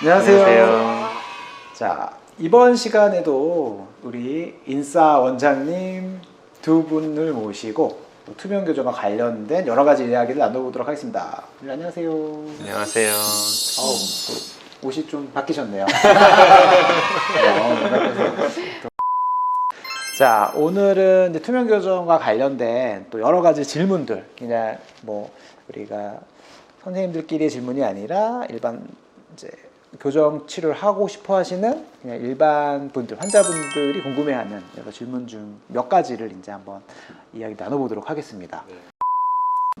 안녕하세요. 자, 이번 시간에도 우리 인싸 원장님 두 분을 모시고 또 투명 교정과 관련된 여러 가지 이야기를 나눠보도록 하겠습니다. 네, 안녕하세요. 안녕하세요. 어우, 또 옷이 좀 바뀌셨네요. 어. 자, 오늘은 이제 투명 교정과 관련된 또 여러 가지 질문들, 그냥 뭐 우리가 선생님들끼리의 질문이 아니라 일반 이제 교정 치료를 하고 싶어 하시는 그냥 일반 분들, 환자분들이 궁금해하는 여러 질문 중 몇 가지를 이제 한번 이야기 나눠보도록 하겠습니다.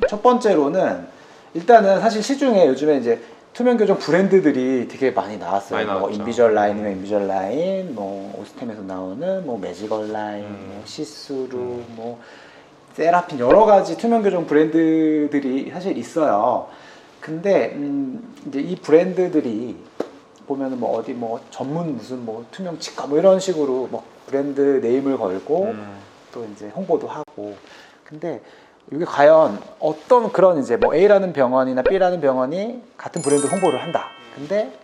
첫 번째로는 일단은 사실 시중에 요즘에 이제 투명 교정 브랜드들이 되게 많이 나왔어요. 많이 뭐. 인비절 라인이면 인비절 라인, 뭐 오스템에서 나오는 뭐 매지걸 라인, 음. 뭐 시스루, 뭐 세라핀 여러 가지 투명 교정 브랜드들이 사실 있어요. 근데 음, 이제 이 브랜드들이 보면은 뭐 어디 뭐 전문 무슨 뭐 투명 치과 뭐 이런 식으로 뭐 브랜드 네임을 걸고 음, 또 이제 홍보도 하고 근데 이게 과연 어떤 그런 이제 뭐 A라는 병원이나 B라는 병원이 같은 브랜드 홍보를 한다. 근데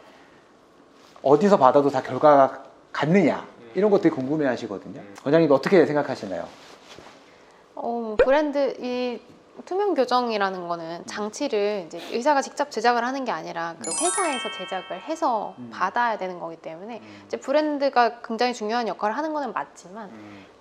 어디서 받아도 다 결과가 같느냐 이런 것들이 궁금해하시거든요. 원장님 어떻게 생각하시나요? 어, 브랜드 이 투명 교정이라는 거는 장치를 이제 의사가 직접 제작을 하는 게 아니라 그 회사에서 제작을 해서 음. 받아야 되는 거기 때문에 이제 브랜드가 굉장히 중요한 역할을 하는 거는 맞지만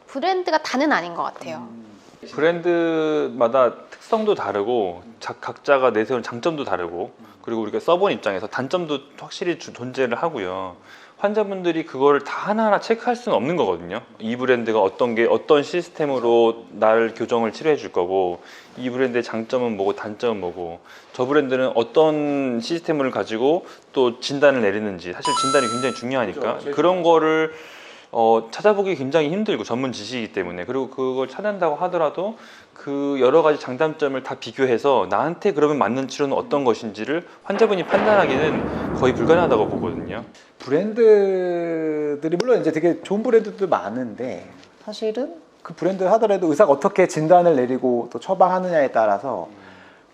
브랜드가 다는 아닌 것 같아요. 음, 브랜드마다 특성도 다르고 자- 각자가 내세우는 장점도 다르고 그리고 우리가 써본 입장에서 단점도 확실히 주- 존재를 하고요. 환자분들이 그거를 다 하나하나 체크할 수는 없는 거거든요. 이 브랜드가 어떤 게 어떤 시스템으로 나를 교정을 치료해 줄 거고 이 브랜드의 장점은 뭐고 단점은 뭐고 저 브랜드는 어떤 시스템을 가지고 또 진단을 내리는지 사실 진단이 굉장히 중요하니까 그렇죠. 그런 거를 어, 찾아보기 굉장히 힘들고 전문 지식이기 때문에 그리고 그걸 찾는다고 하더라도 그 여러 가지 장단점을 다 비교해서 나한테 그러면 맞는 치료는 어떤 것인지를 환자분이 판단하기는 거의 불가능하다고 보거든요. 브랜드들이 물론 이제 되게 좋은 브랜드도 많은데 사실은 그 브랜드 하더라도 의사가 어떻게 진단을 내리고 또 처방하느냐에 따라서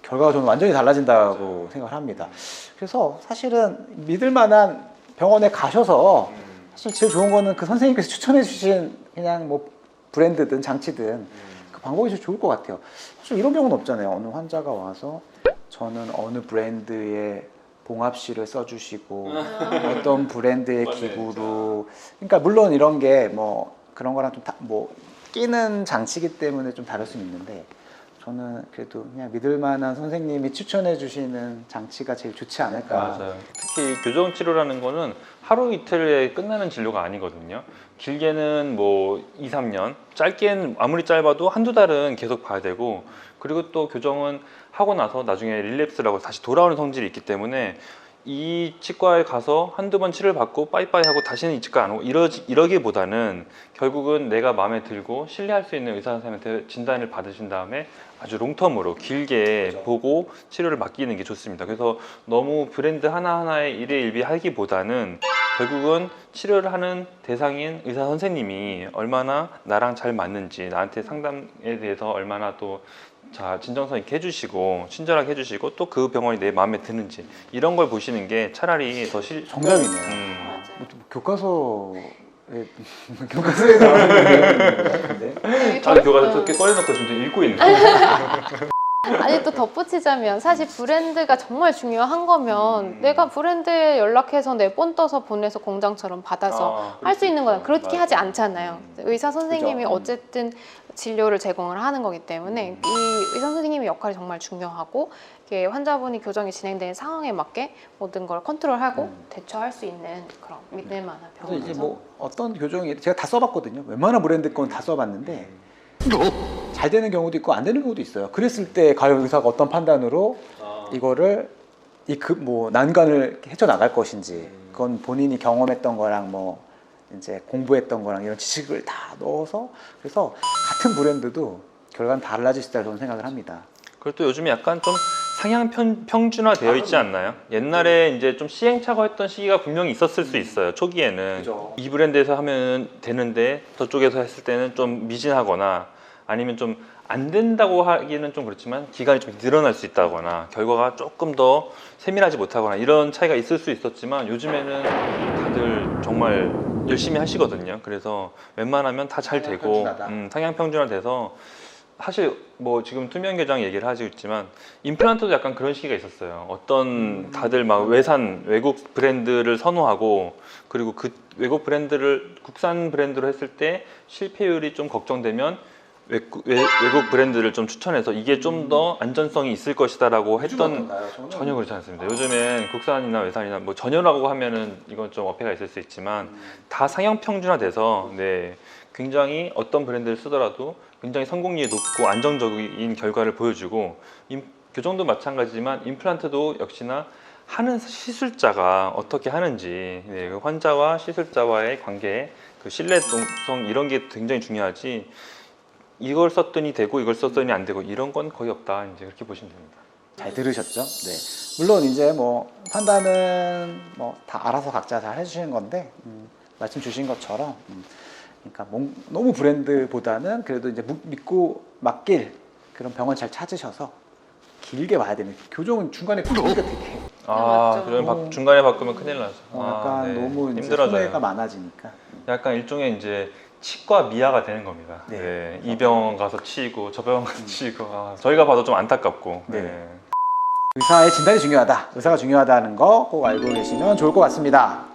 결과가 저는 완전히 달라진다고 생각을 합니다. 그래서 사실은 믿을 만한 병원에 가셔서 사실 제일 좋은 거는 그 선생님께서 추천해 주신 그냥 뭐 브랜드든 장치든 그 방법이 제일 좋을 것 같아요. 사실 이런 경우는 없잖아요. 어느 환자가 와서 저는 어느 브랜드의 봉합실을 써주시고 어떤 브랜드의 기구로 그러니까 물론 이런 게 뭐 그런 거랑 좀 뭐 끼는 장치이기 때문에 좀 다를 수는 있는데 저는 그래도 그냥 믿을 만한 선생님이 추천해 주시는 장치가 제일 좋지 않을까. 특히 교정 치료라는 거는 하루 이틀에 끝나는 진료가 아니거든요. 길게는 뭐 2, 3년, 짧게는 아무리 짧아도 한두 달은 계속 봐야 되고 그리고 또 교정은 하고 나서 나중에 릴랩스라고 다시 돌아오는 성질이 있기 때문에 이 치과에 가서 한두 번 치료를 받고 빠이빠이 하고 다시는 이 치과 안 오고 이러, 이러기보다는 결국은 내가 마음에 들고 신뢰할 수 있는 의사 선생님한테 진단을 받으신 다음에 아주 롱텀으로 길게 그죠. 보고 치료를 맡기는 게 좋습니다. 그래서 너무 브랜드 하나하나에 일희일비 하기보다는 결국은 치료를 하는 대상인 의사 선생님이 얼마나 나랑 잘 맞는지 나한테 상담에 대해서 얼마나 또 자, 진정성 있게 해주시고 친절하게 해주시고 또 그 병원이 내 마음에 드는지 이런 걸 보시는 게 차라리 더 실. 정답이네요. 음, 뭐 좀 교과서에 교과서에 나오는 내용인 것 같은데. 아, 교과서 이렇게 꺼내놓고 지금 읽고 있는. 아니 또 덧붙이자면 사실 브랜드가 정말 중요한 거면 음. 내가 브랜드에 연락해서 내본 떠서 보내서 공장처럼 받아서 아, 할수 있는 거야. 그렇게. 하지 않잖아요. 의사 선생님이 그죠. 어쨌든 진료를 제공을 하는 거기 때문에 이 의사 선생님의 역할이 정말 중요하고 이게 환자분이 교정이 진행되는 상황에 맞게 모든 걸 컨트롤하고 음. 대처할 수 있는 그런 믿을 만한 그래서 병원에서 이제 뭐 어떤 교정이 제가 다 써봤거든요. 웬만한 브랜드 건 다 써봤는데 잘 되는 경우도 있고 안 되는 경우도 있어요. 그랬을 때 과연 의사가 어떤 판단으로 이거를 이 그 뭐 난관을 헤쳐 나갈 것인지 그건 본인이 경험했던 거랑 뭐 이제 공부했던 거랑 이런 지식을 다 넣어서 그래서 같은 브랜드도 결과는 달라질 수 있다고 저는 생각을 합니다. 그리고 또 요즘에 약간 좀 상향 편, 평준화 되어 있지 않나요? 옛날에 이제 좀 시행착오 했던 시기가 분명히 있었을 수 있어요. 초기에는 그죠. 이 브랜드에서 하면 되는데 저쪽에서 했을 때는 좀 미진하거나 아니면 좀 안 된다고 하기는 좀 그렇지만 기간이 좀 늘어날 수 있다거나 결과가 조금 더 세밀하지 못하거나 이런 차이가 있을 수 있었지만 요즘에는 다들 정말 열심히 하시거든요. 그래서 웬만하면 다 잘 되고. 음, 상향 평준화 돼서 사실 뭐 지금 투명 개장 얘기를 하고 있지만 임플란트도 약간 그런 시기가 있었어요. 어떤 다들 막 외산 외국 브랜드를 선호하고 그리고 그 외국 브랜드를 국산 브랜드로 했을 때 실패율이 좀 걱정되면 외국, 외, 외국 브랜드를 좀 추천해서 이게 좀 더 안전성이 있을 것이다라고 했던 전혀 그렇지 않습니다. 요즘엔 국산이나 외산이나 뭐 전혀라고 하면은 이건 좀 어폐가 있을 수 있지만 다 상향 평준화돼서 네 굉장히 어떤 브랜드를 쓰더라도 굉장히 성공률이 높고 안정적인 결과를 보여주고 임- 교정도 마찬가지지만 임플란트도 역시나 하는 시술자가 어떻게 하는지 네, 그 환자와 시술자와의 관계 그 신뢰성 이런 게 굉장히 중요하지 이걸 썼더니 되고 이걸 썼더니 안 되고 이런 건 거의 없다 이제 그렇게 보시면 됩니다. 잘 들으셨죠? 네. 물론 이제 뭐 판단은 뭐 다 알아서 각자 잘 해주시는 건데 음, 말씀 주신 것처럼 음, 그러니까 뭔- 너무 브랜드보다는 그래도 이제 묵- 믿고 맡길 그런 병원 잘 찾으셔서 길게 와야 되는 교정은 중간에 끊기가 되게 아, 맞죠. 그럼 바- 어. 중간에 바꾸면 큰일 나죠. 어, 아, 약간 네. 너무 이제 힘들어져요. 손해가 많아지니까 약간 일종의 이제 치과 미아가 되는 겁니다. 네. 네. 이 병원 가서 치이고 저 병원 가서 치이고 아, 저희가 봐도 좀 안타깝고. 네. 네. 의사의 진단이 중요하다 의사가 중요하다는 거 꼭 알고 계시면 좋을 것 같습니다